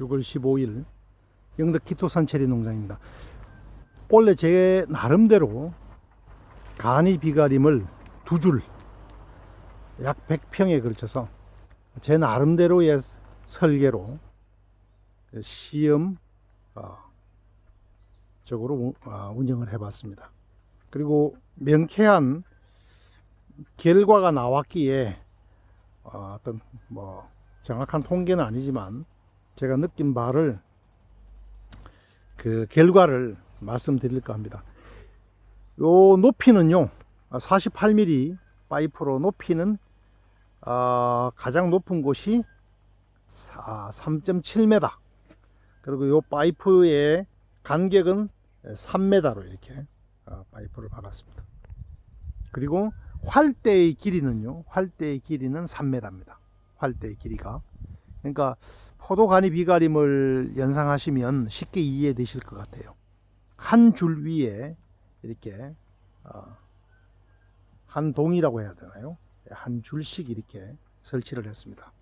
6월 15일 영덕 키토산 체리 농장입니다. 원래 제 나름대로 간이 비가림을 두 줄 약 100평에 걸쳐서 제 나름대로의 설계로 시험 어, 적으로 운- 아, 운영을 해봤습니다. 그리고 명쾌한 결과가 나왔기에 어, 어떤 뭐 정확한 통계는 아니지만 제가 느낀 바를 그 결과를 말씀드릴까 합니다. 요 높이는요 48mm 파이프로 높이는 아, 가장 높은 곳이 3.7m 그리고 요 파이프의 간격은 3m로 이렇게 어, 파이프를 박았습니다. 그리고 활대의 길이는요 활대의 길이는 3m입니다. 활대의 길이가 그러니까 포도간이 비가림을 연상하시면 쉽게 이해되실 것 같아요. 한 줄 위에 이렇게 어, 한 동이라고 해야 되나요? 한 줄씩 이렇게 설치를 했습니다.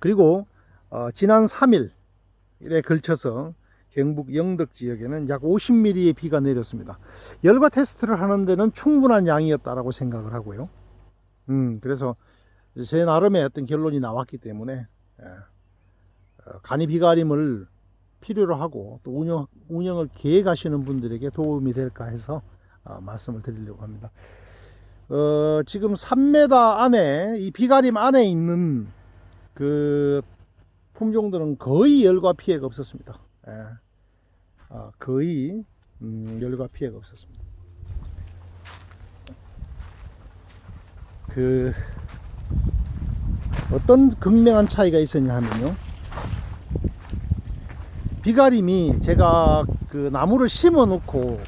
그리고 어, 지난 3일에 걸쳐서 경북 영덕 지역에는 약 50mm의 비가 내렸습니다. 열과 테스트를 하는 데는 충분한 양이었다라고 생각을 하고요. 음, 그래서 제 나름의 어떤 결론이 나왔기 때문에 예, 어, 간이 비가림을 필요로 하고 또 운영, 운영을 계획하시는 분들에게 도움이 될까 해서 어, 말씀을 드리려고 합니다. 어, 지금 3m 안에 이 비가림 안에 있는 그 품종들은 거의 열과 피해가 없었습니다. 예. 아, 거의 음, 열과 피해가 없었습니다. 그 어떤 극명한 차이가 있었냐 하면요. 비가림이 제가 그 나무를 심어 놓고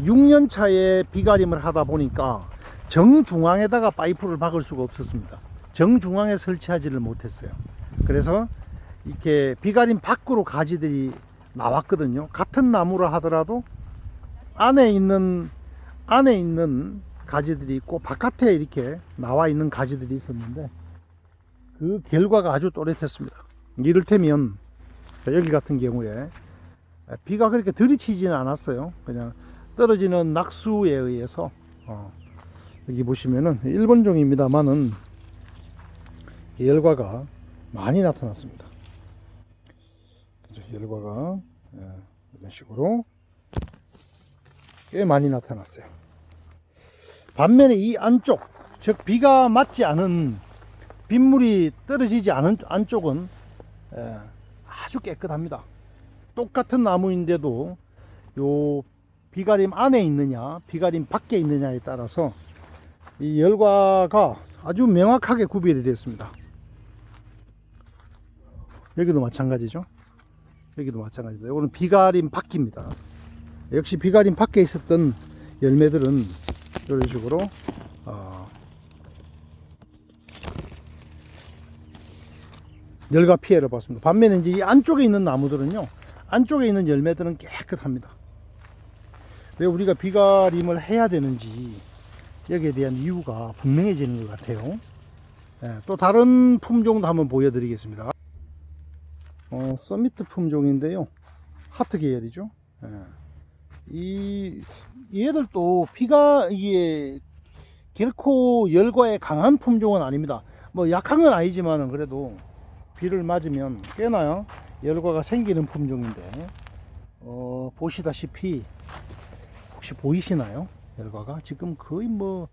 6년 차에 비가림을 하다 보니까 정중앙에다가 파이프를 박을 수가 없었습니다. 정중앙에 설치하지를 못했어요. 그래서 이렇게 비가림 밖으로 가지들이 나왔거든요. 같은 나무를 하더라도 안에 있는 안에 있는 가지들이 있고 바깥에 이렇게 나와 있는 가지들이 있었는데 그 결과가 아주 또렷했습니다. 이를테면 여기 같은 경우에 비가 그렇게 들이치지는 않았어요. 그냥 떨어지는 낙수에 의해서 어, 여기 보시면은 일본종입니다만은 열과가 많이 나타났습니다. 그죠? 열과가 예, 이런 식으로 꽤 많이 나타났어요. 반면에 이 안쪽, 즉 비가 맞지 않은 빗물이 떨어지지 않은 안쪽은 예, 아주 깨끗합니다. 똑같은 나무인데도 요 비가림 안에 있느냐, 비가림 밖에 있느냐에 따라서 이 열과가 아주 명확하게 구별이 됐습니다. 여기도 마찬가지죠. 여기도 마찬가지입니다. 이거는 비가림 밖입니다. 역시 비가림 밖에 있었던 열매들은 이런 식으로 열과 피해를 봤습니다. 반면에 이제 이 안쪽에 있는 나무들은요, 안쪽에 있는 열매들은 깨끗합니다. 왜 우리가 비가림을 해야 되는지 여기에 대한 이유가 분명해지는 것 같아요. 예, 또 다른 품종도 한번 보여드리겠습니다. 어, 서미트 품종인데요. 하트 계열이죠. 예. 이 얘들도 비가 이게 결코 열과에 강한 품종은 아닙니다. 뭐 약한 건 아니지만은 그래도 비를 맞으면 꽤나 열과가 생기는 품종인데 어, 보시다시피 혹시 보이시나요? 열과가 지금 거의 뭐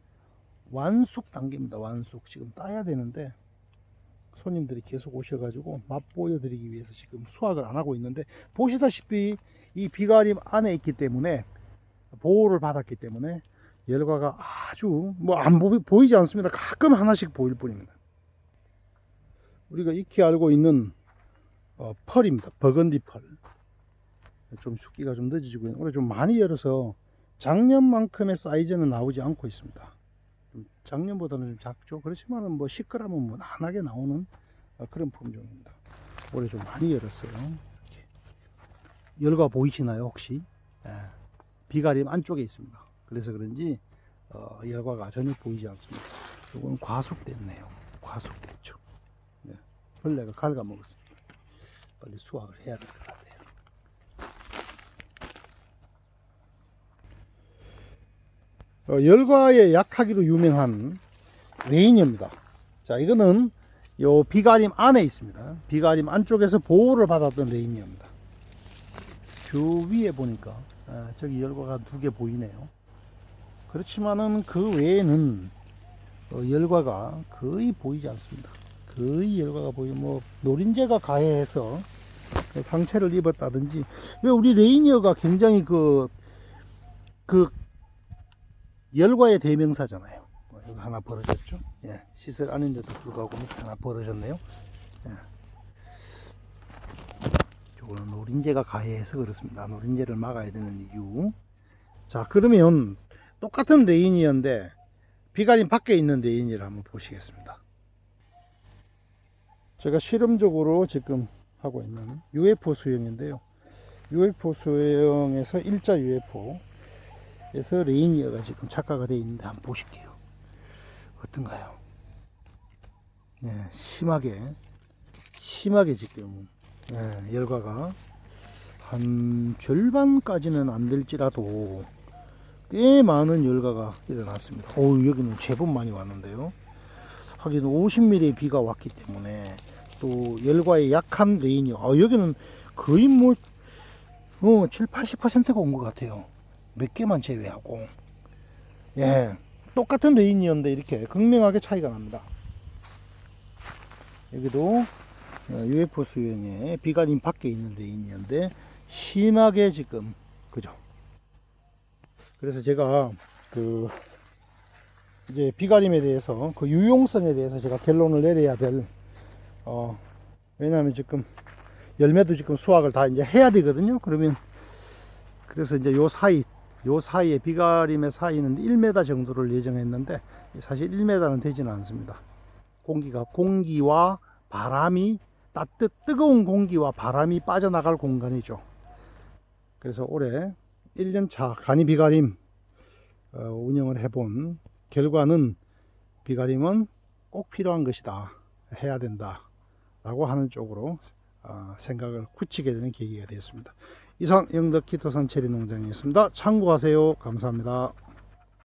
완숙 단계입니다. 완숙 지금 따야 되는데 손님들이 계속 오셔가지고 맛보여 드리기 위해서 지금 수확을 안 하고 있는데 보시다시피 이 비가림 안에 있기 때문에 보호를 받았기 때문에 열과가 아주 뭐 안 보이지 않습니다. 가끔 하나씩 보일 뿐입니다. 우리가 익히 알고 있는 어, 펄입니다. 버건디 펄. 좀 숙기가 좀 늦어지고 올해 좀 많이 열어서 작년만큼의 사이즈는 나오지 않고 있습니다. 좀 작년보다는 좀 작죠. 그렇지만 은 뭐 10g은 무난하게 나오는 어, 그런 품종입니다. 올해 좀 많이 열었어요. 이렇게. 열과 보이시나요 혹시? 예. 비가림 안쪽에 있습니다. 그래서 그런지 어, 열과가 전혀 보이지 않습니다. 이거는 과속됐네요. 과속됐죠. 네. 벌레가 갉아먹었습니다. 빨리 수확을 해야 될 것 같아요. 어, 열과에 약하기로 유명한 레이니입니다. 자, 이거는 요 비가림 안에 있습니다. 비가림 안쪽에서 보호를 받았던 레이니입니다. 저 위에 보니까 아, 저기 열과가 두 개 보이네요. 그렇지만은 그 외에는 어, 열과가 거의 보이지 않습니다. 거의 열과가 보이 뭐 노린재가 가해해서 그 상처를 입었다든지 왜 우리 레이니어가 굉장히 그 그 열과의 대명사잖아요. 어, 이거 하나 벌어졌죠. 예, 시설 아닌데도 불구하고 하나 벌어졌네요. 예. 요거는 노린재가 가해해서 그렇습니다. 노린재를 막아야 되는 이유. 자, 그러면 똑같은 레이니어인데 비가림 밖에 있는 레이니를 한번 보시겠습니다. 제가 실험적으로 지금 하고 있는 UFO 수영인데요. UFO 수영에서 일자 UFO에서 레이니어가 지금 착화가 되어 있는데 한번 보실게요. 어떤가요? 네, 심하게 심하게 지금 예, 열과가 한 절반까지는 안 될지라도 꽤 많은 열과가 일어났습니다. 오 여기는 제법 많이 왔는데요. 하긴 50mm의 비가 왔기 때문에 또 열과에 약한 레인이 아 여기는 거의 뭐 어, 7, 80%가 온 것 같아요. 몇 개만 제외하고 예 똑같은 레인이었는데 이렇게 극명하게 차이가 납니다. 여기도 어, UFO 수영에 비가림 밖에 있는 레인이었는데 심하게 지금 그죠 그래서 제가 그 이제 비가림에 대해서 그 유용성에 대해서 제가 결론을 내려야 될 어, 왜냐하면 지금 열매도 지금 수확을 다 이제 해야 되거든요. 그러면 그래서 이제 요 사이 요 사이에 비가림의 사이는 1m 정도를 예정했는데 사실 1m는 되지는 않습니다. 공기가 공기와 바람이 따뜻 뜨거운 공기와 바람이 빠져나갈 공간이죠. 그래서 올해 1년차 간이 비가림 어, 운영을 해본 결과는 비가림은 꼭 필요한 것이다. 해야 된다. 라고 하는 쪽으로 어, 생각을 굳히게 되는 계기가 되었습니다. 이상 영덕 기토산 체리 농장이었습니다. 참고하세요. 감사합니다.